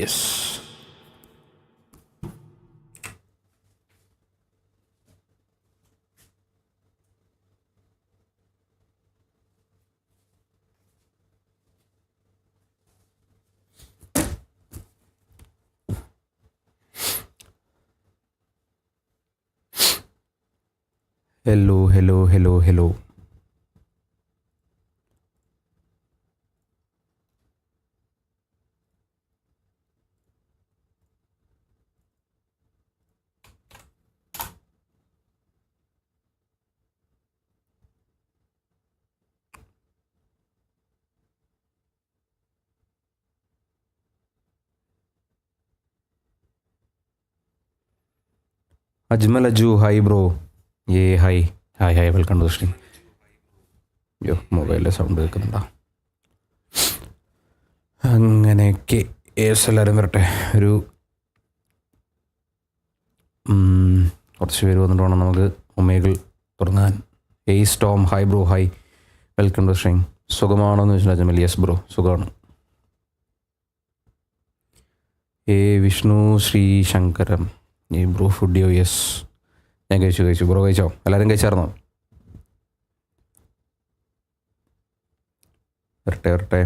Yes hello hello hello hello Ajmal Aju hi bro ഏ hi hi hi welcome to Drishti yo മൊബൈലിലെ sound കേൾക്കുന്നുണ്ടോ? അങ്ങനെയൊക്കെ ace എല്ലാവരും വരട്ടെ. ഒരു കുറച്ച് പേര് വന്നിട്ട് വേണം നമുക്ക് ഒമേകൾ തുടങ്ങാൻ. ഏയ് storm hi bro hi welcome to stream സുഖമാണോ എന്ന് ചോദിച്ചാൽ അജ്മൽ യെസ് ബ്രോ സുഖമാണ്. ഏ വിഷ്ണു ശ്രീ ശങ്കരം. ഈ ബ്രോ ഫുഡിയോ യെസ് ഞാൻ കഴിച്ചു കഴിച്ചു. ബ്രോ കഴിച്ചോ? എല്ലാവരും കഴിച്ചായിരുന്നോ? വരട്ടെ വരട്ടെ.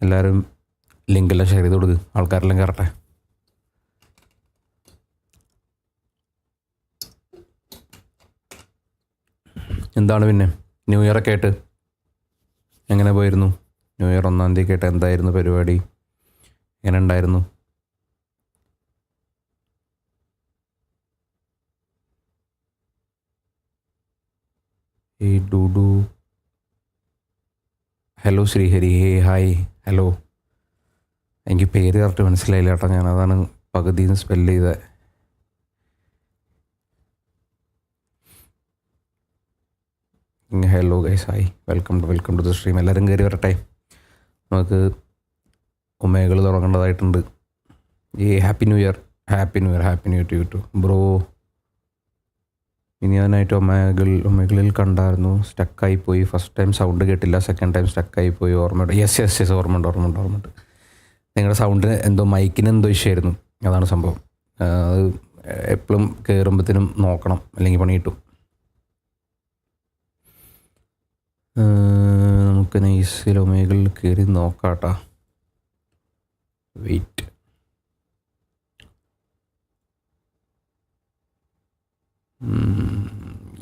എല്ലാവരും ലിങ്കെല്ലാം ഷെയർ ചെയ്ത് കൊടുക്ക്. ആൾക്കാരെല്ലാം കയറട്ടെ എന്താണ് പിന്നെ? ന്യൂ ഇയർ ആയിട്ട് എങ്ങനെ പോയിരുന്നു? ന്യൂ ഇയർ ഒന്നാം തീയതി ആയിട്ട് എന്തായിരുന്നു പരിപാടി? എങ്ങനെ ഉണ്ടായിരുന്നു? ഈ ഡൂഡു. Hello Srihari. Hey hi hello എനിക്ക് പേര് കറക്റ്റ് മനസ്സിലായില്ല ഞാൻ അതാണ് പകുതിയിൽ നിന്ന് സ്പെല്ല് ചെയ്തത് hello guys hi welcome to welcome to the stream എല്ലാവരും കയറി വരട്ടെ. നമുക്ക് ഉമേകൾ തുടങ്ങേണ്ടതായിട്ടുണ്ട്. ഈ happy new year happy new year happy new year to you too bro ഇനി അതിനായിട്ട് ഒമേകൾ ഒമേഗിളിൽ കണ്ടായിരുന്നു. സ്റ്റക്കായി പോയി. ഫസ്റ്റ് ടൈം സൗണ്ട് കേട്ടില്ല. സെക്കൻഡ് ടൈം സ്റ്റക്കായി പോയി. ഓർമ്മയുണ്ട് യെസ് യെസ് യെസ് ഓർമ്മയുണ്ട് ഓർമ്മയുണ്ട് ഓർമ്മയുണ്ട് നിങ്ങളുടെ സൗണ്ടിന് എന്തോ മൈക്കിന് എന്തോ ഇഷ്യൂ ആയിരുന്നു. അതാണ് സംഭവം. അത് എപ്പോഴും കയറുമ്പോഴത്തേനും നോക്കണം. അല്ലെങ്കിൽ പണി കിട്ടും. നമുക്ക് നൈസിൽ ഒമേകളിൽ കയറി നോക്കാട്ടാ. വെയിറ്റ്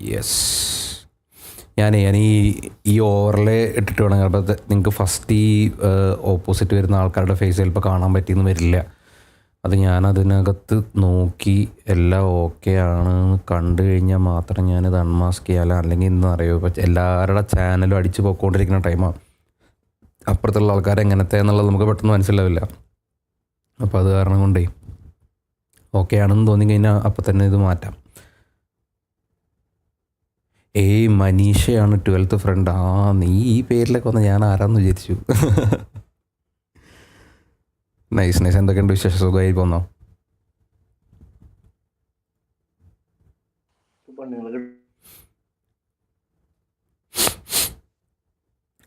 യെസ് ഞാൻ ഞാൻ ഈ ഈ ഓവറിലെ ഇട്ടിട്ട് വേണം. അപ്പോൾ നിങ്ങൾക്ക് ഫസ്റ്റ് ഈ ഓപ്പോസിറ്റ് വരുന്ന ആൾക്കാരുടെ ഫേസ് ചിലപ്പോൾ കാണാൻ പറ്റിയെന്ന് വരില്ല. അത് ഞാൻ അതിനകത്ത് നോക്കി എല്ലാം ഓക്കെ ആണ് കണ്ടു കഴിഞ്ഞാൽ മാത്രം ഞാനിത് അൺമാസ്ക് ചെയ്യാല? അല്ലെങ്കിൽ ഇന്ന് ഇപ്പോൾ ഇപ്പം എല്ലാവരുടെ ചാനലും അടിച്ച് പോയിക്കൊണ്ടിരിക്കുന്ന ടൈമാണ് അപ്പുറത്തുള്ള ആൾക്കാർ എങ്ങനത്തെ എന്നുള്ളത് നമുക്ക് പെട്ടെന്ന് മനസ്സിലാവില്ല. അപ്പോൾ അത് കാരണം കൊണ്ടേ ഓക്കെ ആണെന്ന് തോന്നി കഴിഞ്ഞാൽ അപ്പം തന്നെ ഇത് മാറ്റാം. ഏയ് മനീഷയാണ് ട്വൽത്ത് ഫ്രണ്ട് ആ നീ ഈ പേരിലൊക്കെ വന്ന് ഞാൻ ആരാന്ന് വിചാരിച്ചു. നൈസ് നൈസ് എന്തൊക്കെയുണ്ട് വിശേഷ? സുഖമായി പോന്നോ?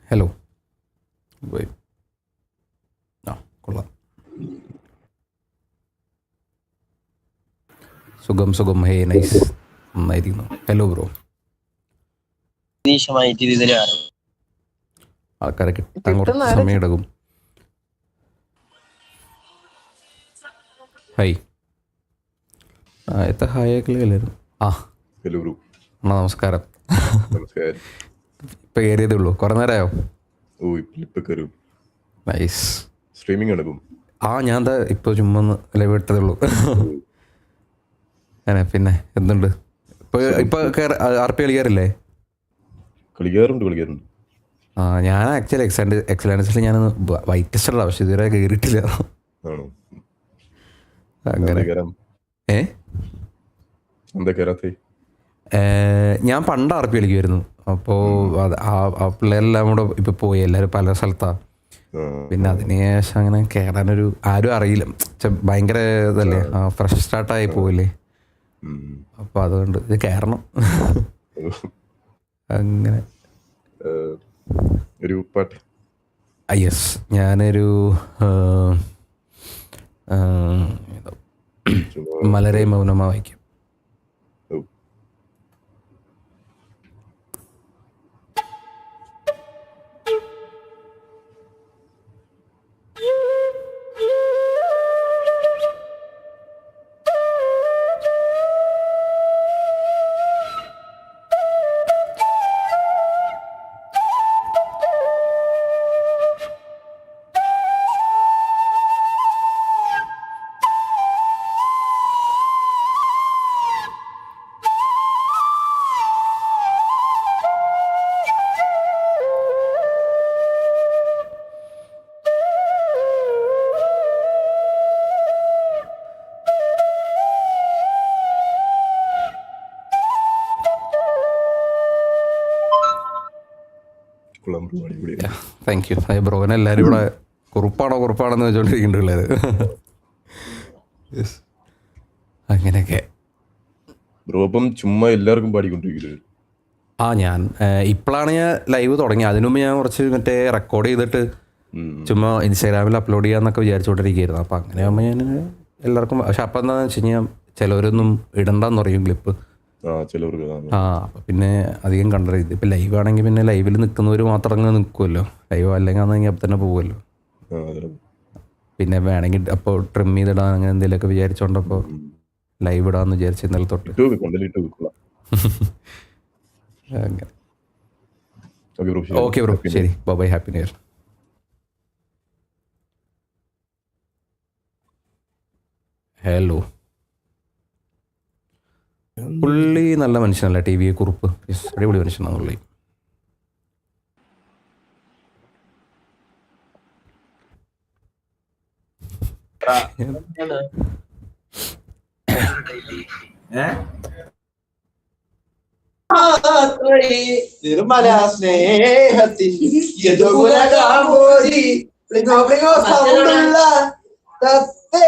ഹലോ പോയി ആ കൊള്ളാം. സുഖം സുഖം. ഹേ നൈസ് നന്നായിരിക്കുന്നു. ഹലോ ബ്രോ പ്രതീക്ഷമായിട്ട് ഇതിൽ ആൾക്കാരെ കിട്ടാൻ കുറച്ച് സമയം എടുക്കും ഹൈ. ആ എത്ര ഹായ് ആക്കലായിരുന്നു ആ. ഹലോ. ബ്രോ അണ്ണാ നമസ്കാരം. നമസ്കാരം. ഇപ്പം കയറിയതേ ഉള്ളൂ. കുറെ നേരമായോ ഓ ഇപ്പൊ കയറും നൈസ്. സ്ട്രീമിംഗ് നടക്കും. ആ ഞാൻ എന്താ ഇപ്പൊ ചുമ്മാ ഒന്ന് ലൈവ് എടുത്തതേ ഉള്ളൂ. അങ്ങനെ പിന്നെ എന്തുണ്ട്? ഇപ്പൊ ഇപ്പൊ ആർ പി കളിക്കാറില്ലേ? കളിക്കാറുണ്ട് കളിക്കാറുണ്ട്. ആ ഞാൻ ആക്ച്വലി എക്സാൻഡ് എക്സലൻസിൽ ഞാൻ വൈറ്റസ്റ്റ് ഉള്ള പക്ഷെ ഇതുവരെ കയറിയിട്ടില്ല. അങ്ങനെ. എന്താ ഏ? എന്താ കയറാത്തേ ഞാൻ പണ്ട് ആർ പി കളിക്കുമായിരുന്നു അപ്പോൾ ആ പിള്ളേരെല്ലാം കൂടെ ഇപ്പോൾ പോയി. എല്ലാവരും പല സ്ഥലത്താണ് പിന്നെ അതിനുശേഷം അങ്ങനെ കയറാനൊരു ആരും അറിയില്ല. ഭയങ്കര ഇതല്ലേ? ഫ്രഷ് സ്റ്റാർട്ടായി പോയില്ലേ. അപ്പോൾ അതുകൊണ്ട് ഇത് കയറണം അങ്ങനെ. ഒരു പാട്ട്. യെസ് ഞാനൊരു മലരെ മൗനമാ വായിക്കും താങ്ക് യു ബ്രോനെ എല്ലാവരും ഇവിടെ കുറുപ്പാണോ കുറുപ്പാണെന്ന് വെച്ചോണ്ടിരിക്കുന്നുണ്ട് പിള്ളേർ യെസ് അങ്ങനെയൊക്കെ. ബ്രോ അപ്പം ചുമ്മാ എല്ലാവർക്കും പാടിക്കൊണ്ടിരിക്കുന്നത് ആ ഞാൻ ഇപ്പോഴാണ് ഞാൻ ലൈവ് തുടങ്ങി അതിനു മുമ്പ് ഞാൻ കുറച്ച് മറ്റേ റെക്കോർഡ് ചെയ്തിട്ട് ചുമ്മാ ഇൻസ്റ്റാഗ്രാമിൽ അപ്ലോഡ് ചെയ്യാന്നൊക്കെ വിചാരിച്ചുകൊണ്ടിരിക്കുകയായിരുന്നു അപ്പം അങ്ങനെ ആകുമ്പോൾ ഞാൻ എല്ലാവർക്കും പക്ഷെ അപ്പം എന്താണെന്ന് വെച്ച് കഴിഞ്ഞാൽ ചിലവരൊന്നും ഇടണ്ടെന്ന് പറയും ക്ലിപ്പ് ആ പിന്നെ അധികം കണ്ടത് ഇതിപ്പോൾ ലൈവ് ആണെങ്കിൽ പിന്നെ ലൈവിൽ നിൽക്കുന്നവർ മാത്രം അങ്ങ് നിൽക്കുമല്ലോ ലൈവ് അല്ലെങ്കിൽ അന്നെങ്കിൽ അപ്പം തന്നെ പോകുമല്ലോ പിന്നെ വേണമെങ്കിൽ അപ്പോൾ ട്രിം ചെയ്തിടാൻ അങ്ങനെ എന്തെങ്കിലുമൊക്കെ വിചാരിച്ചോണ്ടപ്പോൾ ലൈവ് ഇടാന്ന് വിചാരിച്ചു ഇന്നലെ തൊട്ട്. അങ്ങനെ. ഓക്കെ ബ്രോ ശരി. Bye happy new year hello പുള്ളി നല്ല മനുഷ്യനല്ല ടി വി കുറിപ്പ് അടിപൊളി മനുഷ്യനാണ് പുള്ളി സൗണ്ടുള്ള തത്തേ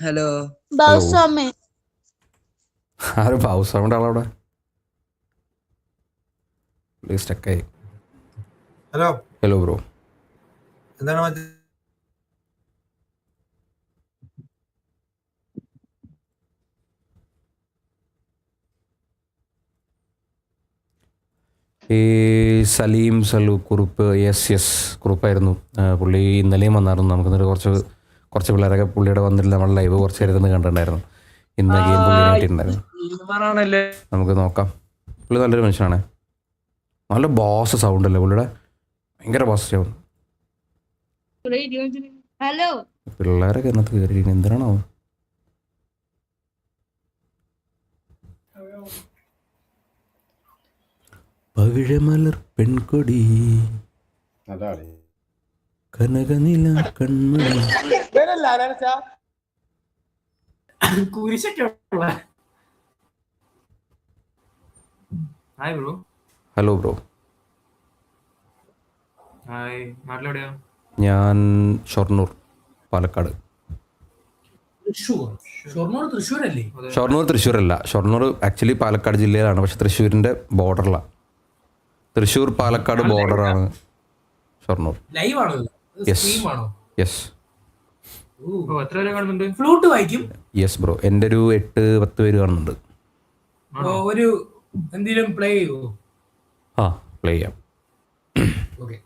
ഹലോ. ബൗസ്വാമി ആര് ഹൗസ് സൗണ്ട് ആളവിടെ പുള്ളി സ്റ്റക്കായി ഹലോ. ഹലോ ബ്രോ എന്താണ് ഈ സലീം സലു കുറുപ്പ് എസ് എസ് കുറുപ്പായിരുന്നു. പുള്ളി ഇന്നലെയും വന്നായിരുന്നു. നമുക്ക് എന്നിട്ട് കുറച്ച് കുറച്ച് പിള്ളേരൊക്കെ പുള്ളിയുടെ വന്നിട്ട് നമ്മുടെ ലൈവ് കുറച്ച് നേരം കണ്ടിട്ടുണ്ടായിരുന്നു. ഇന്ന് ഗെയിം പുള്ളി കിട്ടിയിട്ടുണ്ടായിരുന്നു നമുക്ക് നോക്കാം. പുള്ളി നല്ലൊരു മനുഷ്യനാണ്. നല്ല ബോസ് സൗണ്ട് അല്ലേ പുള്ളിയുടെ? ഭയങ്കര ബോസ് സൗണ്ട് ഹലോ. പിള്ളേരൊക്കെ എന്നത്ത് കയറി എന്തിനാണോ? പവിഴമലർ പെൺകൊടി. കനകനില Kanmani hi bro hello bro hi നാട്ടിലെവിടെയാ? ഞാൻ ഷൊർണൂർ പാലക്കാട്. ഷൊർണൂർ തൃശ്ശൂർ അല്ല തൃശ്ശൂരല്ല. ഷൊർണൂർ ആക്ച്വലി പാലക്കാട് ജില്ലയിലാണ്. പക്ഷെ തൃശ്ശൂരിന്റെ ബോർഡറിലാണ് തൃശ്ശൂർ പാലക്കാട് ബോർഡറാണ് ഷൊർണൂർ. ലൈവ് ആണല്ലോ. യെസ് ഫ്ലൂട്ട് വായിക്കും. യെസ് ബ്രോ എന്റെ ഒരു എട്ട് പത്ത് പേര് കാണുന്നുണ്ട്. ഓ, ഒരു എന്തെങ്കിലും പ്ലേ ചെയ്യുമോ ആ പ്ലേ ചെയ്യാം. Okay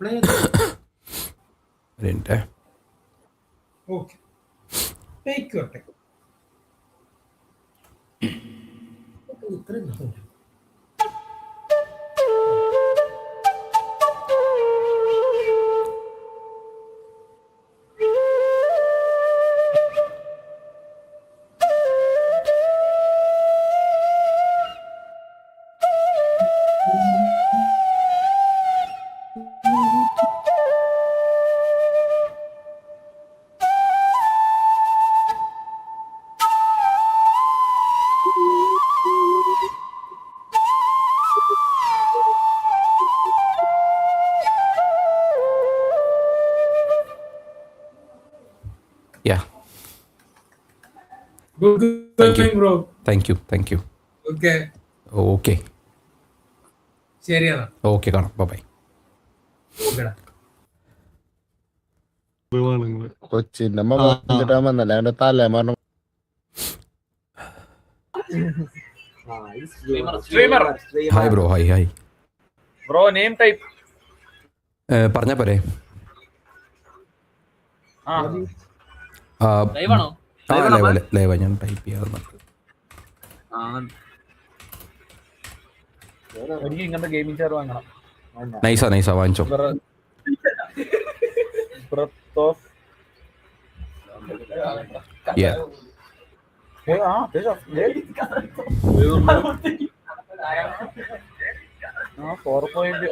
play Yeah. Good, Thank you. thank you. Okay. Okay. See you later. Okay, ശരിയെന്നാ ഓക്കെ bye. കൊച്ചിന്റെ അമ്മ വന്നല്ലേ? അവന്റെ തല മരണം. Hi bro hi hi bro name type പറഞ്ഞ പോരെ. ആ. ആ, ലൈവാണോ ആ ലൈവ് ലൈവാ ഞാൻ ടൈപ്പ് ചെയ്യാറുണ്ട്. എനിക്ക് ഇങ്ങനത്തെ ഗെയിമിംഗ് ചെയർ വാങ്ങണം. നൈസാ നൈസാ വാങ്ങിച്ചോ. Breath of Yeah. ആ four point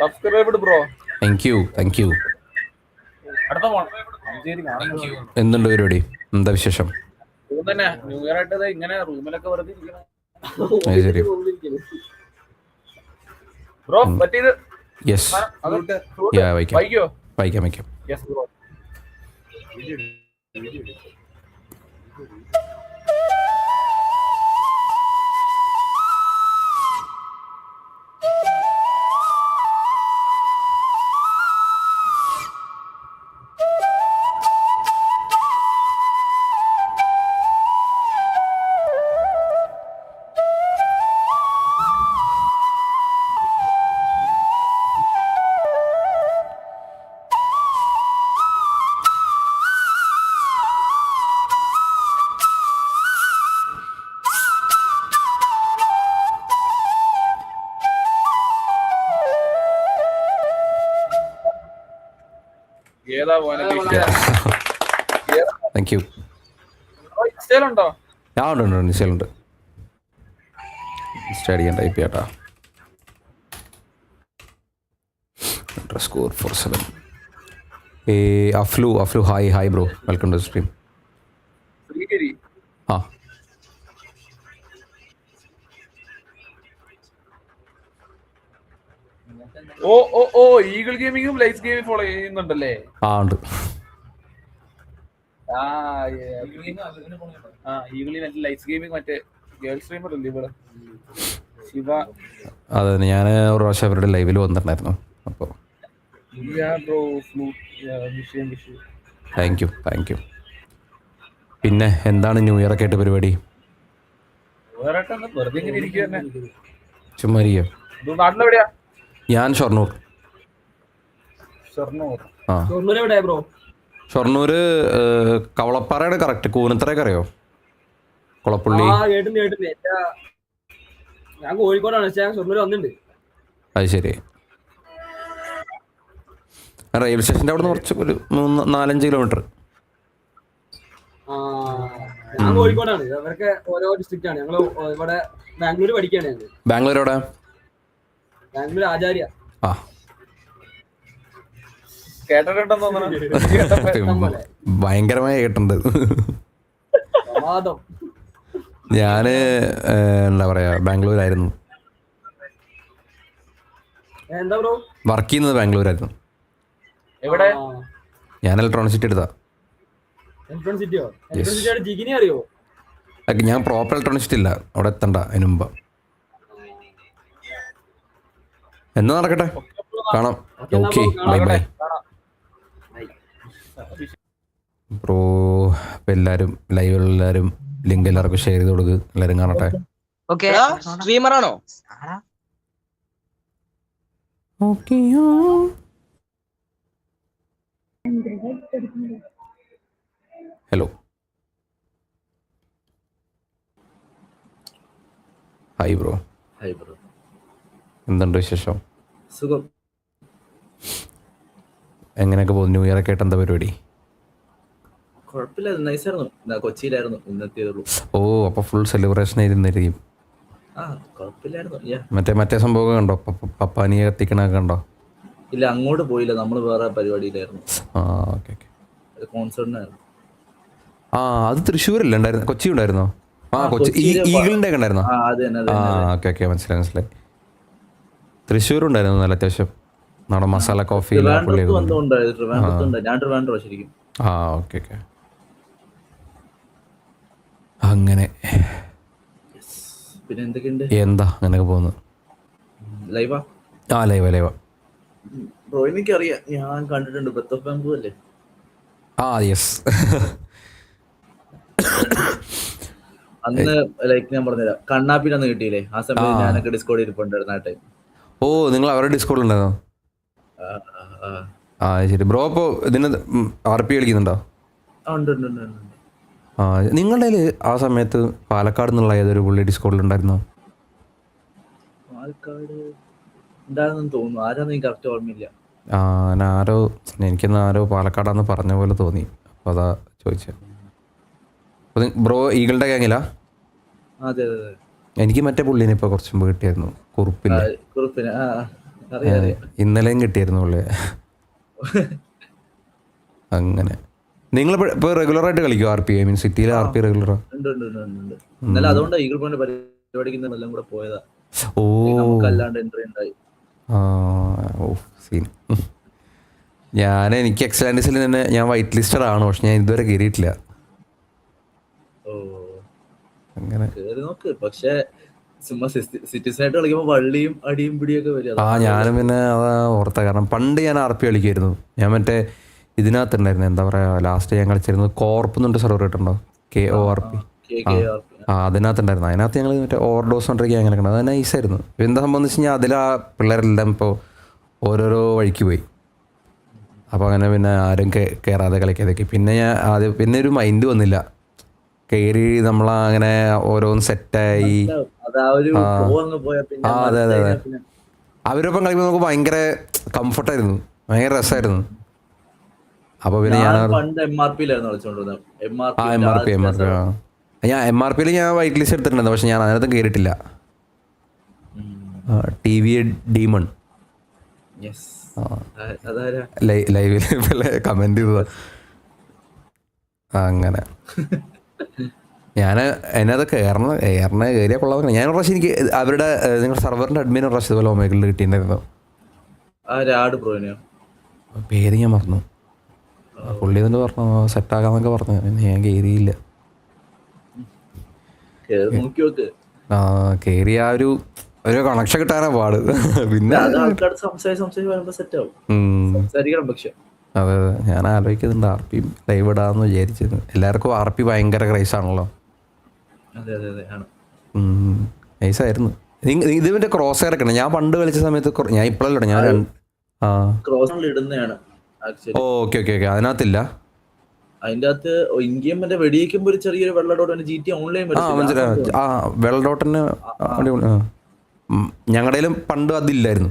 subscribed bro thank you thank you അടുത്ത എന്തുണ്ട് പരിപാടി? എന്താ വിശേഷം? തന്നെ ന്യൂ ഇയർ ആയിട്ട് ഇങ്ങനെ റൂമിലൊക്കെ വെറുതെ ശരി. ബ്രോ പറ്റിയത്? യെസ് അത് യാ വയ്ക്കാം. വൈകിയോ വായിക്കാം വയ്ക്കാം യെസ് ബ്രോ ഏതാ പോനെ താങ്ക് യു ഇൻസ്റ്റയിലുണ്ടോ? ആ ഉണ്ട് ഉണ്ട് നിശ്ചലുണ്ട് സ്റ്റഡി ചെയ്യാൻ ടൈപ്പ് ചെയ്യാട്ടാ സ്കോർ ഫോർ സെവൻ ഏ അഫ്ലു അഫ്ലു hi hi bro welcome to stream Srigiri ആ ഓ ഓ ഓ ഈഗിൾ ഗെയിമിങ്ങും ലൈറ്റ് ഗെയിമിംഗ് ഫോളോ ചെയ്യുന്നുണ്ടല്ലേ? ആ ഉണ്ട്. ആ ഈഗിളി മറ്റേ ലൈറ്റ്സ് ഗെയിമിംഗ് മറ്റേ ഗേൾ സ്ട്രീമർ അല്ലേ ഇവിടെ ശിവ. അതെ ഞാൻ ഒരു പ്രാവശ്യം അവരുടെ ലൈവിൽ വന്നിട്ടുണ്ടായിരുന്നു. അപ്പോൾ താങ്ക് യു താങ്ക് യു പിന്നെ എന്താണ് ന്യൂ ഇയർ ഒക്കെ ആയിട്ട് പരിപാടി? വേറെ ഞാൻ ഇങ്ങനെ ഇരിക്കുക തന്നെ ചുമ്മാ ഇരിക്കുക ഇത് നാട്ടിലെവിടെയാ ഞാൻ ഷൊർണൂർ ഷൊർണൂർ. കവളപ്പാറയാണ് കറക്റ്റ് കൂനത്തറയൊക്കെ അറിയോ? കുളപ്പുള്ളി. ഞാൻ കോഴിക്കോടാണ് വന്നിട്ടുണ്ട്. അത് ശരി. റെയിൽവേ സ്റ്റേഷന്റെ അവിടെ നിന്ന് കുറച്ച് ഒരു മൂന്ന് നാലഞ്ച് കിലോമീറ്റർ. കോഴിക്കോടാണ്. അവരൊക്കെ ഓരോ ഡിസ്ട്രിക്റ്റ് ആണ്. ഞങ്ങൾ ഇവിടെ ബാംഗ്ലൂർ പഠിക്കാണ് ബാംഗ്ലൂർ എവിടെ? ബാംഗ്ലൂർ ആചാര്യ. ആ. കേട്ടിട്ടുണ്ടെന്ന് തോന്നുന്നു. ഭയങ്കരമായി കേട്ടിട്ടുണ്ട്. ഞാൻ ഞാൻ എന്താ പറയാ ബാംഗ്ലൂരായിരുന്നു. ആയിരുന്നു എന്താ ബ്രോ? വർക്ക് ചെയ്യുന്നത് ബാംഗ്ലൂരായിരുന്നു. എവിടെ? ഞാൻ ഇലക്ട്രോണിക് എടുത്താ. അറിയോ? അതൊക്കെ ഞാൻ പ്രോപ്പർ ഇലക്ട്രോണിക്സിറ്റി ഇല്ല. അവിടെ എത്തണ്ട അതിന് മുമ്പ്. എന്നാ നടക്കട്ടെ? കാണാം. ഓക്കെ ബൈ ബൈ ബ്രോ ഇപ്പം എല്ലാവരും ലൈവിലെല്ലാവരും ലിങ്ക് എല്ലാവർക്കും ഷെയർ ചെയ്ത് കൊടുക്ക്. എല്ലാവരും കാണട്ടെ. സ്ട്രീമർ ആണോ? Hello hi bro hi bro എന്തുണ്ട് വിശേഷം? സുഖം. എങ്ങനെയൊക്കെ പോകുന്നു? ന്യൂ ഇയർ ഒക്കെ ആയിട്ട് എന്താ പരിപാടി? കുഴപ്പമില്ല നൈസായിരുന്നു ഇതാ കൊച്ചിയിലായിരുന്നു ഇന്നെത്തിയതുള്ളൂ ഓ അപ്പോൾ ഫുൾ സെലിബ്രേഷൻ ആയിരുന്നിരിക്കും. മറ്റേ മറ്റേ സംഭവമൊക്കെ കണ്ടോ? പപ്പ- പപ്പാനിയെ കത്തിക്കണൊക്കെ കണ്ടോ? ഇല്ല അങ്ങോട്ട് പോയില്ല. നമ്മൾ വേറെ പരിപാടിയിലായിരുന്നു. ആ ഓക്കെ ഓക്കെ കോൺസേർട്ടിനായിരുന്നു ആ അത് തൃശ്ശൂരല്ലേ ഉണ്ടായിരുന്നു കൊച്ചി ഉണ്ടായിരുന്നോ? ആ കൊച്ചി ഈഗിളിന്റെ ഒക്കെ ഉണ്ടായിരുന്നോ? ആ ഓക്കെ ഓക്കെ മനസ്സിലായി മനസ്സിലായി. തൃശ്ശൂർ ഉണ്ടായിരുന്നു നല്ല അത്യാവശ്യം. നമ്മുടെ മസാല കോഫി ആ. ഓക്കെ ഓക്കെ അങ്ങനെ. പിന്നെ എന്തൊക്കെയുണ്ട്? എന്താ അങ്ങനെയൊക്കെ പോകുന്നു. ലൈവാ ആ? ലൈവ ലൈവ റോയിനിക്ക് ഞാൻ കണ്ടിട്ടുണ്ട് ബെത്ത് ഓഫ് അല്ലേ? ആ യെസ് അന്ന് ലൈക്ക് ഞാൻ പറഞ്ഞുതരാം. കിട്ടിയില്ലേ? ആ സമയത്ത്. ഞാനൊക്കെ ഡിസ്കോഡ് ഇരിപ്പുണ്ടായിരുന്നു ആ ടൈം ഓ നിങ്ങൾ അവരുടെ ഡിസ്കൗണ്ട് ഉണ്ടായിരുന്നോ? ആ ശരി. ബ്രോ ഇപ്പോൾ ഇതിന് ആർ പി കളിക്കുന്നുണ്ടോ. ആ നിങ്ങളുടെ ആ സമയത്ത് പാലക്കാട് നിന്നുള്ള ഏതൊരു പുള്ളി ഡിസ്കോഡിൽ ഉണ്ടായിരുന്നോ? പാലക്കാട് ഉണ്ടായിരുന്നെന്ന് തോന്നുന്നു. ആരാന്ന് എനിക്ക് കറക്റ്റ് ഓർമ്മയില്ല. ആ ആരോ എനിക്കൊന്ന് ആരോ പാലക്കാടാന്ന് പറഞ്ഞ പോലെ തോന്നി. അപ്പോൾ അതാ ചോദിച്ചത് അപ്പോൾ ബ്രോ ഈഗിളുടെ ഗാങ്ങിലാ? അതെ അതെ എനിക്ക് മറ്റേ പുള്ളിനെ ഇപ്പോൾ കുറച്ചും കിട്ടിയായിരുന്നു. കുറുപ്പില്ല കുറുപ്പിന് ഇന്നലെയും കിട്ടിയിരുന്നു പുള്ളി. അങ്ങനെ. നിങ്ങൾ റെഗുലർ ആയിട്ട് കളിക്കും ആർ പി ഐ മീൻ സിറ്റിയിൽ ആർ പി റെഗുലർ ഇന്നലെ അതുകൊണ്ടാണ് ഈഗിൾ പോയിന്റ് പരിപാടിക്ക് ഇന്ന് എല്ലാം കൂടെ പോയതാ. ഓ. അല്ലാണ്ട് എൻട്രി ഉണ്ടായി. ഓ സീൻ ഞാൻ എനിക്ക് എക്സലൻസിൽ തന്നെ ഞാൻ വൈറ്റ് ലിസ്റ്റർ ആണ് പക്ഷെ ഞാൻ ഇതുവരെ കയറിയിട്ടില്ല അങ്ങനെ. പക്ഷെ ചുമ്മാ സിറ്റിസൺ ആയിട്ട് കളിക്കുമ്പോ വള്ളിയും അടിയും പിടിയൊക്കെ വരും. ആ ഞാനും പിന്നെ ഓർത്ത കാരണം പണ്ട് ഞാൻ ആർ പി കളിക്കുമായിരുന്നു ഞാൻ മറ്റേ ഇതിനകത്തുണ്ടായിരുന്നു എന്താ പറയാ ലാസ്റ്റ് ഞാൻ കളിച്ചിരുന്നത് കോർപ്പ് എന്നുണ്ട് സെർവർ കിട്ടുണ്ടോ കെ ഒ ആർ പി ആ അതിനകത്തുണ്ടായിരുന്നു. അതിനകത്ത് ഞങ്ങൾ മറ്റേ ഓവർ ഡോസ് കൊണ്ടിരിക്കുക അങ്ങനെ കണ്ടത് അത് നൈസായിരുന്നു എന്താ സംഭവം എന്ന് വെച്ച് കഴിഞ്ഞാൽ അതിൽ ആ പിള്ളേരെല്ലാം ഇപ്പോൾ ഓരോരോ വഴിക്ക് പോയി. അപ്പോൾ അങ്ങനെ പിന്നെ ആരും കേറാതെ കയറാതെ കളിക്കാതൊക്കെ പിന്നെ ഞാൻ ആദ്യം പിന്നെ ഒരു മൈൻഡ് വന്നില്ല. കയറി നമ്മൾ അങ്ങനെ ഓരോന്ന് സെറ്റായി. അത് ആ അതെ, അതെ, അതെ. അവരൊപ്പം കളിക്കുമ്പോൾ നമുക്ക് ഭയങ്കര കംഫർട്ടായിരുന്നു. ഭയങ്കര രസമായിരുന്നു അപ്പൊ പിന്നെ ഞാൻ എം ആർ ആ M P M R P ഞാൻ എം ആർ പിയിൽ ഞാൻ വൈറ്റ് ലിസ്റ്റ് എടുത്തിട്ടുണ്ടായിരുന്നു പക്ഷെ ഞാൻ അതിനകത്ത് കയറിയിട്ടില്ല ടി വി ഡീമൺ ലൈവിൽ കമന്റ് ചെയ്തതാ. അങ്ങനെ. ഞാൻ എന്നത് കയറണ കയറണ കയറിയ കൊള്ളാം ഞാൻ പ്രാവശ്യം എനിക്ക് അവരുടെ നിങ്ങൾ നിങ്ങളുടെ സർവറിന്റെ അഡ്മിൻ ഒരു പ്രാവശ്യം ഇതുപോലെ ഒമേകളിൽ കിട്ടിയിട്ടുണ്ടായിരുന്നു. പേര് ഞാൻ മറന്നു. ആ, പുള്ളി എന്നിട്ട് പറഞ്ഞു സെറ്റ് ആകാന്നൊക്കെ പറഞ്ഞു. പിന്നെ ഞാൻ കയറിയില്ല ആ കയറി ആ ഒരു ഒരു കണക്ഷൻ കിട്ടാനാ പാട്. പിന്നെ അത് ആൾക്കാർ സംസാരിച്ച് സംസാരിച്ച് വരുമ്പോ സെറ്റ് ആവും. സംസാരിക്കണം പക്ഷെ. അതെ അതെ. ഞാൻ ആലോചിക്കുന്നുണ്ട് ആർ പി ലൈവ് ഇടാന്ന് വിചാരിച്ചത് എല്ലാവർക്കും ആർ പി ഭയങ്കര ക്രൈസ് ആണല്ലോ. നൈസായിരുന്നു ഇത് മറ്റേ ക്രോസ് ഇറക്കണം ഞാൻ പണ്ട് കളിച്ച സമയത്ത് ഞാൻ ഇപ്പോഴല്ലോ ഞാൻ ഓക്കെ ഓക്കെ ഓക്കെ. അതിനകത്തില്ല? അതിന്റെ അകത്ത് ഇൻഗെയിം മറ്റേ വെടിയിക്കുമ്പോ ഒരു ചെറിയൊരു വെള്ളത്തോടെ ജി ടി ഓൺലൈൻ ആ മനസ്സിലായി ആ വെള്ളഡോട്ടന് അടിപൊളി ആ. ഞങ്ങളുടെയിലും പണ്ട് അതില്ലായിരുന്നു.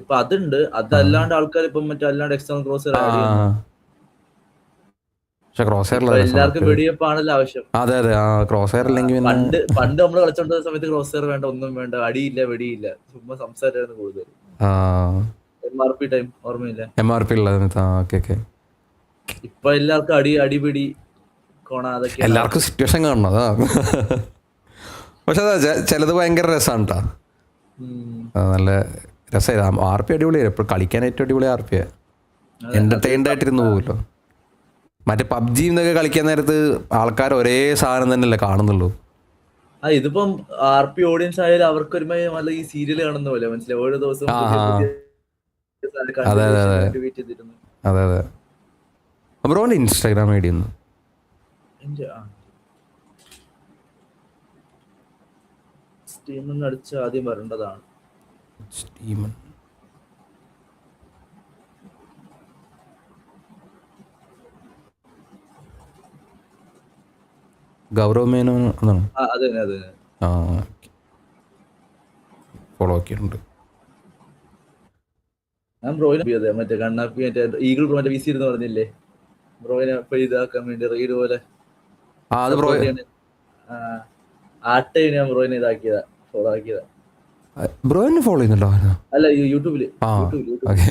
ഇപ്പൊ അതുണ്ട്. അതല്ലാണ്ട് ആൾക്കാർ ഇപ്പം മറ്റേ അല്ലാണ്ട് എക്സ്റ്റേണൽ ക്രോസ് പക്ഷെ ക്രോസ് ഹെയർ എല്ലാവർക്കും വെടിയപ്പാണല്ലോ ആവശ്യം. അതെ അതെ. ആ ക്രോസ് ഹെയർ ഇല്ലെങ്കിൽ പണ്ട് പണ്ട് നമ്മൾ കളിച്ചോണ്ടിരുന്ന സമയത്ത് ക്രോസ് വേണ്ട ഒന്നും വേണ്ട അടിയില്ല വെടിയില്ല. ചുമ്മാ സംസാരമായിരുന്നു കൂടുതൽ എം ആർ പി ടൈം ഓർമ്മയില്ല? എം ആർ പി ഉള്ള സമയത്ത് ആ ഓക്കെ ഓക്കെ ഇപ്പൊ എല്ലാവർക്കും അടി അടിപിടി കോണ അതൊക്കെ എല്ലാവർക്കും സിറ്റുവേഷൻ കാണണം അതാ. പക്ഷെ അതാ ചിലത് ഭയങ്കര രസമാണ് കേട്ടോ നല്ല രസമായിരുന്നു ആർ പി അടിപൊളിയായിരുന്നു ഇപ്പോൾ കളിക്കാൻ ഏറ്റവും അടിപൊളി ആർ പി എന്റർടൈൻഡ് ആയിട്ടിരുന്ന് പോകുമല്ലോ മറ്റേ പബ്ജി എന്നൊക്കെ കളിക്കാൻ നേരത്ത് ആൾക്കാർ ഒരേ സാധനം തന്നെയല്ലേ കാണുന്നുള്ളൂ. ആ ഇതിപ്പം ആർ പി ഓഡിയൻസ് ആയാലും അവർക്ക് ഒരു നല്ല ഈ സീരിയൽ കാണുന്ന പോലെ മനസ്സിലായി. ഓരോ ദിവസം അതെ, അതെ, അതെ. അതെ അതെ. ബ്രോന്റെ ഇൻസ്റ്റാഗ്രാം ഐ ഡി ഒന്ന് ആ. അടിച്ച് ആദ്യം വരേണ്ടതാണ്. സ്റ്റീമൻ ഗൗരവ് മേനോൻ എന്നാണ് ആ ഫോളോ ആക്കിയിട്ടുണ്ട് ഞാൻ ബ്രോയിനെ മറ്റേ കണ്ണാപ്പി മറ്റേ ഈഗിൾ ബ്രോ മറ്റേ വിസി ഇരുന്ന് പറഞ്ഞില്ലേ ബ്രോയിനെ ഇതാക്കാൻ വേണ്ടി റീഡ് പോലെ ആ അത് ബ്രോ support ചെയ്യാൻ. ആ, ആ ടൈം ഞാൻ ബ്രോയിനെ ഇതാക്കിയതാ ഫോളോ ആക്കിയതാ ബ്രോ എന്നെ ഫോളോ ചെയ്യുന്നുണ്ടോ? അല്ല യൂട്യൂബിൽ. ആ. ഓക്കെ.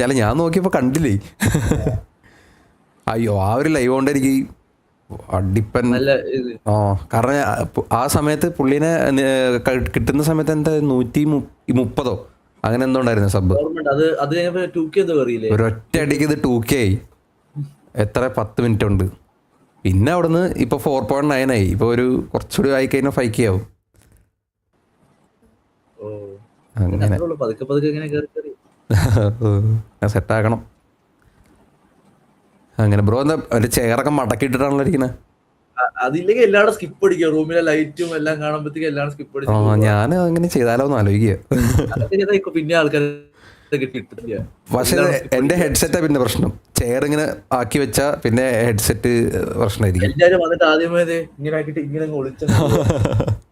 ഞാൻ ഞാൻ നോക്കിയപ്പോൾ കണ്ടില്ലേ? അയ്യോ ആ ഒരു ലൈവ് കൊണ്ട് എനിക്ക് അടിപ്പൻ ആ കാരണം ആ സമയത്ത് പുള്ളിനെ കിട്ടുന്ന സമയത്ത് എന്താ നൂറ്റി മുപ്പതോ? അങ്ങനെ എന്തോ ഉണ്ടായിരുന്നു സബ് ഒരൊറ്റ അടിക്ക് ഇത് ടൂ കെ ആയി. എത്ര പത്ത് മിനിറ്റ് ഉണ്ട്. പിന്നെ അവിടുന്ന് ഇപ്പൊ ഫോർ പോയിന്റ് നയൻ ആയി. ഇപ്പൊ ഒരു കുറച്ചുകൂടി ആയി കഴിഞ്ഞാൽ ഫൈവ് കെ ആവും ഓ അങ്ങനെ. പതുക്കെ പതുക്കെ ഇങ്ങനെ കയറി കയറി സെറ്റാക്കണം അങ്ങനെ ബ്രോ എന്താ ഒരു ചെയറൊക്കെ മടക്കിയിട്ടിട്ടാണല്ലോ ഇരിക്കുന്നത് അതില്ലെങ്കിൽ എല്ലാവരും സ്കിപ്പ് അടിക്കുക റൂമിലെ ലൈറ്റും എല്ലാം കാണുമ്പോഴത്തേക്ക് എല്ലാവരും സ്കിപ്പ് അടിച്ചു ഞാൻ അങ്ങനെ ചെയ്താലോ എന്ന് ആലോചിക്കുക പിന്നെ ആൾക്കാർ പക്ഷേ എന്റെ ഹെഡ്സെറ്റാ. പിന്നെ പ്രശ്നം. ചെയർ ഇങ്ങനെ ആക്കി വെച്ചാ പിന്നെ ഹെഡ്സെറ്റ് പ്രശ്നമായിരിക്കും. എല്ലാവരും വന്നിട്ട് ആദ്യമേ ഇങ്ങനെ ആക്കിയിട്ട് ഇങ്ങനെ ഒളിച്ച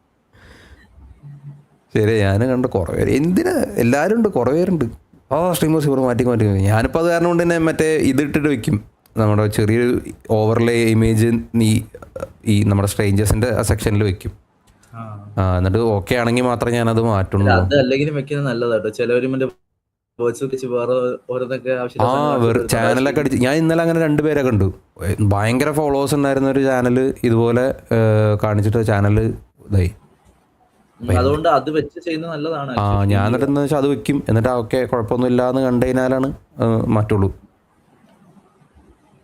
ശരി ഞാൻ കണ്ട് കുറേ പേര്. എന്തിനാ? എല്ലാവരും ഉണ്ട് കുറേ പേരുണ്ട്. ആ സ്ട്രീമേഴ്സ് സൂപ്പർ മാറ്റി മാറ്റി. ഞാനിപ്പോൾ അത് കാരണം കൊണ്ട് തന്നെ മറ്റേ ഇതിട്ടിട്ട് വെക്കും. നമ്മുടെ ചെറിയൊരു ഓവർലേ ഇമേജ് നീ ഈ നമ്മുടെ സ്ട്രേഞ്ചേഴ്സിന്റെ സെക്ഷനിൽ വെക്കും. ആ. എന്നിട്ട് ഓക്കെ ആണെങ്കിൽ മാത്രമേ ഞാൻ മാറ്റുള്ളൂ. അത് അല്ലെങ്കിലും വെക്കുന്നത് നല്ലതാട്ടോ. ആ വെറു ചാനലൊക്കെ അടിച്ച്. ഞാൻ ഇന്നലെ അങ്ങനെ രണ്ടുപേരെ കണ്ടു. ഭയങ്കര ഫോളോവേഴ്സ് ഉണ്ടായിരുന്ന ഒരു ചാനൽ ഇതുപോലെ കാണിച്ചിട്ട് ചാനൽ ഇതായി. അതുകൊണ്ട് അത് വെച്ച് ചെയ്യുന്നത് നല്ലതാണ് ആ. ഞാൻ എന്നിട്ട് എന്താ വെച്ചാൽ അത് വെക്കും. എന്നിട്ട് ഓക്കെ കുഴപ്പമൊന്നുമില്ല എന്ന് കണ്ടു കഴിഞ്ഞാലാണ് മാറ്റുള്ളൂ.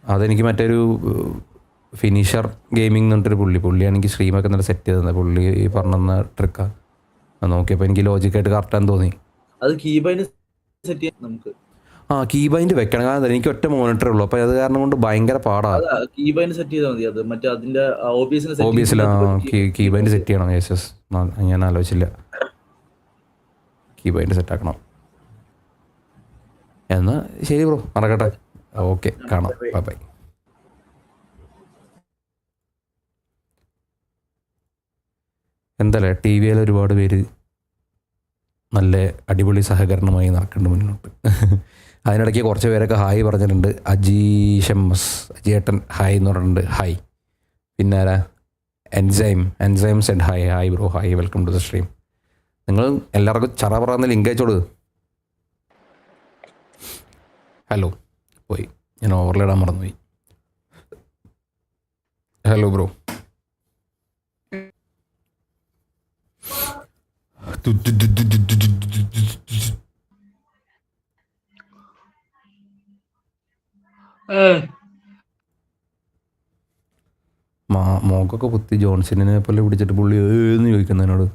അതെനിക്ക് മറ്റൊരു ഫിനിഷർ ഗെയിമിംഗ് എന്ന് പറഞ്ഞിട്ടൊരു പുള്ളി. പുള്ളിയാണ് എനിക്ക് സ്ട്രീമൊക്കെ നല്ല സെറ്റ് ചെയ്തത് പുള്ളി ഈ പറഞ്ഞ ട്രിക്കാണ് നോക്കിയപ്പോ നോക്കിയപ്പോൾ എനിക്ക് ലോജിക്കായിട്ട് കറക്റ്റാന്ന് തോന്നി. അത് കീബൈന് സെറ്റ് ചെയ്യാം നമുക്ക്. ആ കീബൈൻഡ് വെക്കണം. കാരണം എനിക്ക് ഒറ്റ മോണിറ്ററേ ഉള്ളൂ. അപ്പൊ അത് കാരണം കൊണ്ട് ഭയങ്കര പാടാണ് കീബൈൻഡ് സെറ്റ് ചെയ്താൽ മതി. അത് മറ്റേ അതിന്റെ എസിൽ കീബൈൻഡ് സെറ്റ് ചെയ്യണം. യെസ് യെസ് ഞാൻ ആലോചിച്ചില്ല. കീബൈൻഡ് സെറ്റ് ആക്കണം. എന്നാ ശരി ബ്രോ നടക്കട്ടെ. ഓക്കെ കാണാം. ബൈ ബൈ എന്തല്ലേ ടി വിയിൽ ഒരുപാട് പേര് നല്ല അടിപൊളി സഹകരണമായി നടക്കുന്നുണ്ട് മുന്നോട്ട്. അതിനിടയ്ക്ക് കുറച്ച് പേരൊക്കെ ഹായ് പറഞ്ഞിട്ടുണ്ട് അജീഷമ്മസ് അജിയേട്ടൻ ഹായ് എന്ന് പറഞ്ഞിട്ടുണ്ട് ഹായ് പിന്നെ enzyme enzyme Z hi hi bro hi welcome to the stream നിങ്ങൾ എല്ലാവർക്കും ചറ പറയുന്ന ലിങ്ക് അയച്ചോളൂ ഹലോ പോയി ഞാൻ ഓവർലിടാൻ മറന്നുപോയി ഹലോ ബ്രോ മാ മോക്കൊക്കെ കുത്തി ജോൺസണിനെ പോലെ പിടിച്ചിട്ട് പുള്ളി ഏന്ന് ചോദിക്കുന്നതിനോട്.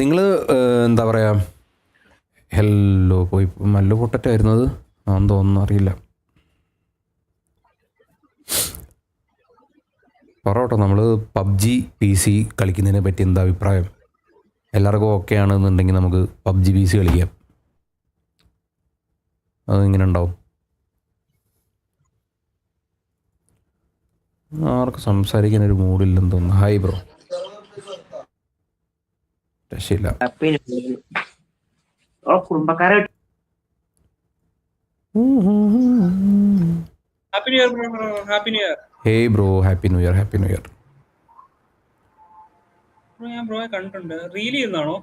നിങ്ങൾ എന്താ പറയാ? ഹെല്ലോ പോയി മല്ലു പൊട്ടറ്റായിരുന്നത് ആണെന്ന് തോന്നുന്നു അറിയില്ല. പറോട്ടോ നമ്മൾ പബ്ജി പി സി കളിക്കുന്നതിനെ പറ്റി എന്താ അഭിപ്രായം? എല്ലാവർക്കും ഓക്കെ ആണെന്നുണ്ടെങ്കിൽ നമുക്ക് പബ്ജി പി സി കളിക്കാം. അത് ഇങ്ങനെ ഉണ്ടാവും? ആർക്ക് സംസാരിക്കാൻ ഒരു മൂഡില്ലെന്ന് തോന്നുന്നു. ഹായ് ബ്രോ രക്ഷയില്ല. Happy new year happy new year hey bro happy new year happy new year ഞാൻ ബ്രോയെ കണ്ടിട്ടുണ്ട്. റീൽ ചെയ്യുന്നതാണോ?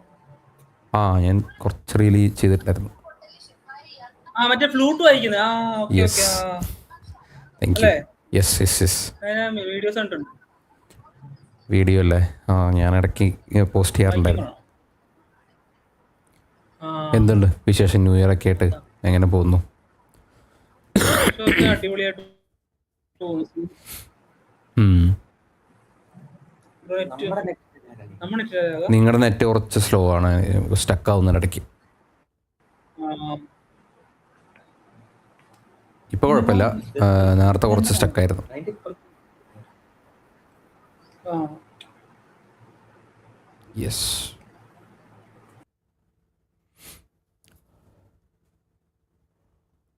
ആ ഞാൻ കുറച്ച് റീൽ ചെയ്തിട്ടുണ്ടായിരുന്നു. ആ മറ്റേ ഫ്ലൂട്ട് വായിക്കുന്നത്. ആ okay okay thank you? Yes yes yes ഞാൻ വീഡിയോസ് കണ്ടിട്ടുണ്ട്. വീഡിയോ അല്ലേ? ആ ഞാൻ ഇടയ്ക്ക് പോസ്റ്റ് ചെയ്യാറുണ്ടായിരുന്നു. എന്തുണ്ട് വിശേഷം? ന്യൂ ഇയർ ഒക്കെ ആയിട്ട് എങ്ങനെ പോകുന്നു? അടിപൊളിയായിട്ട് നിങ്ങളുടെ നെറ്റ് കുറച്ച് സ്ലോ ആണ്. സ്റ്റക്ക് ആവുന്ന ഇടയ്ക്ക്. ഇപ്പൊ കുഴപ്പമില്ല. നേരത്തെ കുറച്ച് സ്റ്റക്ക് ആയിരുന്നു. യെസ്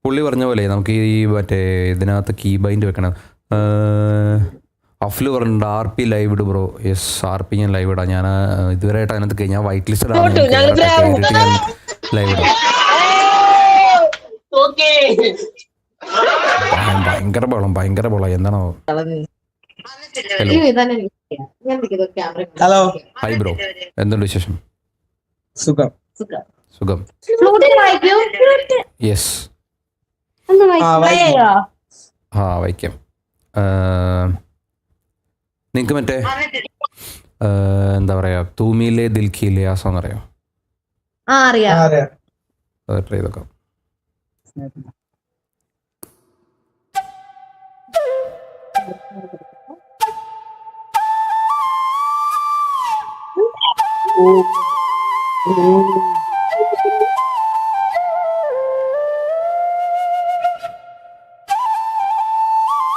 പുള്ളി പറഞ്ഞ പോലെ നമുക്ക് ഈ മറ്റേ ഇതിനകത്ത് കീ ബൈൻഡ് വെക്കണം അഫ്ലു പറഞ്ഞിട്ടുണ്ട് ആർ പി ലൈവ് ഇട് ബ്രോ യെസ് ആർ പി ഞാൻ ലൈവ് ഇടാം. ഞാൻ ഇതുവരെ ഇതുവരെയായിട്ട് അതിനകത്ത് കഴിഞ്ഞാൽ വൈറ്റ് ലിസ്റ്റ് ലൈവ് ഇടാം. ഭയ- ഭയങ്കര ബളം ഭയങ്കര ബളം എന്താണോ? ഹലോ ഹലോ ഹായ് ബ്രോ എന്തുണ്ട് വിശേഷം? സുഖം. സുഖം. യെസ് ആ, വൈക്കം നിങ്ങൾക്ക് മറ്റേ എന്താ പറയാ തൂമിയിലെ ദിൽഖിയിലെ ആ സോങ് അറിയോ?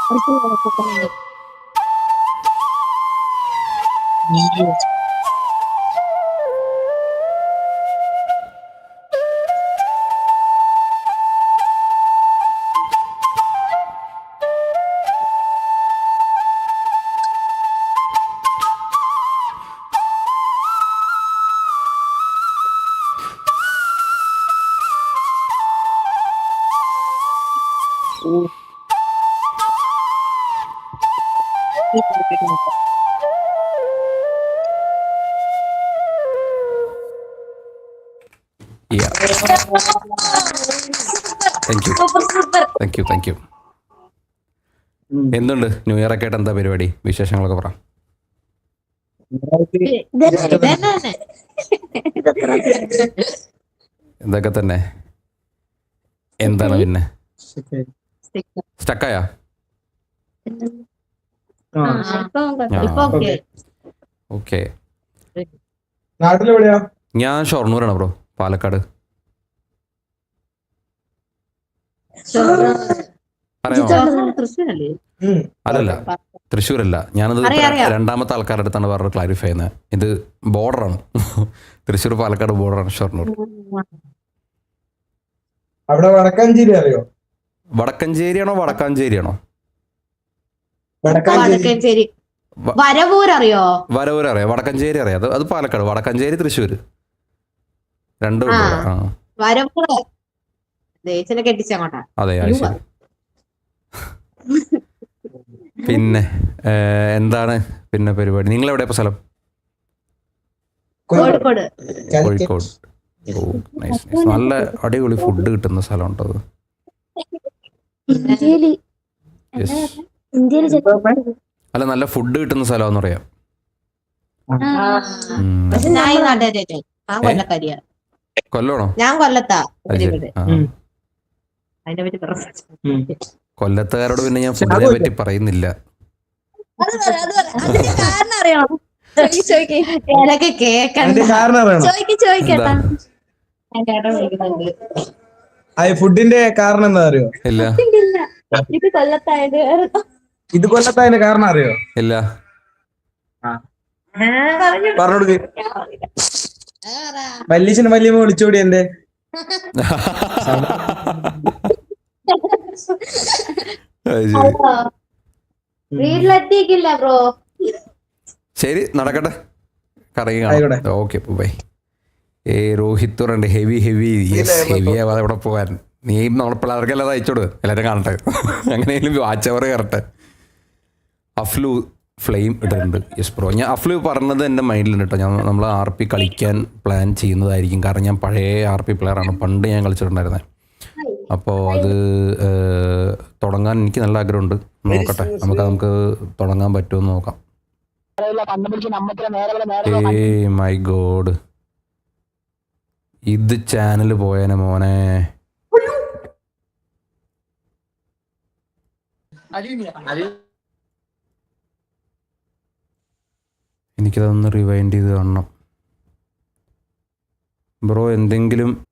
ആ അറിയാം അത് ട്രൈ ചെയ്തേക്കാം thank you thank you thank you. എന്തുണ്ട്? ന്യൂ ഇയർ ഒക്കെ ആയിട്ട് എന്താ പരിപാടി? വിശേഷങ്ങളൊക്കെ പറ. ഇതൊക്കെ തന്നെ. എന്താണ് പിന്നെ? സ്റ്റക്കായ ഓക്കെ ഞാൻ ഷൊർണൂരാണ് ബ്രോ പാലക്കാട്. പറയാമോ തൃശ്ശൂരല്ലേ? അല്ലല്ല തൃശ്ശൂരല്ല. ഞാനത്. രണ്ടാമത്തെ ആൾക്കാരുടെ അടുത്താണ് വേറെ ക്ലാരിഫൈ ചെയ്യുന്നത്. ഇത് ബോർഡറാണ്. തൃശ്ശൂർ പാലക്കാട് ബോർഡറാണ് ഷൊർണൂർ. അവിടെ വടക്കാഞ്ചേരി അറിയോ? വടക്കഞ്ചേരിയാണോ വടക്കാഞ്ചേരിയാണോ? വടക്കഞ്ചേരി. വരവൂർ അറിയോ വരവൂർ അറിയാം വടക്കഞ്ചേരി അറിയാം. അത് അത് പാലക്കാട് വടക്കഞ്ചേരി തൃശ്ശൂർ രണ്ടും വരവൂർ ദേശനെ കെട്ടിച്ചങ്ങോട്ടാ അതെ പിന്നെ എന്താണ് പിന്നെ പരിപാടി? നിങ്ങൾ എവിടെ ഇപ്പൊ സ്ഥലം? കോഴിക്കോട്. കോഴിക്കോട്. നല്ല അടിപൊളി ഫുഡ് കിട്ടുന്ന സ്ഥലം ഉണ്ടോ അല്ല നല്ല ഫുഡ് കിട്ടുന്ന സ്ഥലം പറയാം. കൊല്ലക്കാരിയാ. കൊല്ലമാണോ ഞാൻ കൊല്ലത്താ. അത് ശരി ഇവിടെ. അതിനെ പറ്റി പറഞ്ഞു കൊല്ലത്തുകാരോട് പിന്നെ ഞാൻ ഫുഡിനെ പറ്റി പറയുന്നില്ല. എനിക്ക് കേക്കണ്ട. ഫുഡിന്റെ കാരണം എന്താ? അറിയോ? ഇല്ല. ഇല്ല. ഇത് കൊല്ലത്തായത് ഇത് കൊല്ലത്തായതിന്റെ കാരണം അറിയോ? ഇല്ല. പറഞ്ഞു. പറഞ്ഞോടുക്ക്. വല്യച്ഛനും വല്യമ്മ വിളിച്ചോടി എന്റെ. വീട്ടിലെത്തിക്കില്ല ബ്രോ. ശരി നടക്കട്ടെ. കറങ്ങി. കാണാം. Okay bye. ഏ രോഹിത് പറയണ്ട് ഹെവി ഹെവി യെസ് ഹെവി ആവാതെ ഇവിടെ പോകാൻ നീ നമ്മളെ പിള്ളേർക്കെല്ലാം അയച്ചോട് എല്ലാവരും കാണട്ടെ. അങ്ങനെയെങ്കിലും വാച്ച് അവർ കയറട്ടെ. അഫ്ലു ഫ്ലെയിം ഇട്ടിട്ടുണ്ട്. യെസ് ബ്രോ ഞാൻ അഫ്ലു പറഞ്ഞത് എന്റെ മൈൻഡിലുണ്ട് കേട്ടോ. ഞാൻ നമ്മൾ ആർ പി കളിക്കാൻ പ്ലാൻ ചെയ്യുന്നതായിരിക്കും. കാരണം ഞാൻ പഴയ ആർ പി പ്ലെയറാണ് പണ്ട് ഞാൻ കളിച്ചിട്ടുണ്ടായിരുന്നത് അപ്പോൾ അത് തുടങ്ങാൻ എനിക്ക് നല്ല ആഗ്രഹമുണ്ട്. നോക്കട്ടെ. നമുക്ക് നമുക്ക് തുടങ്ങാൻ പറ്റുമെന്ന് നോക്കാം. ഏ മൈ ഗോഡ് ഇത് ചാനൽ പോയനെ മോനെ. എനിക്കതൊന്ന് റിവൈൻഡ് ചെയ്ത് കാണണം. ബ്രോ എന്തെങ്കിലും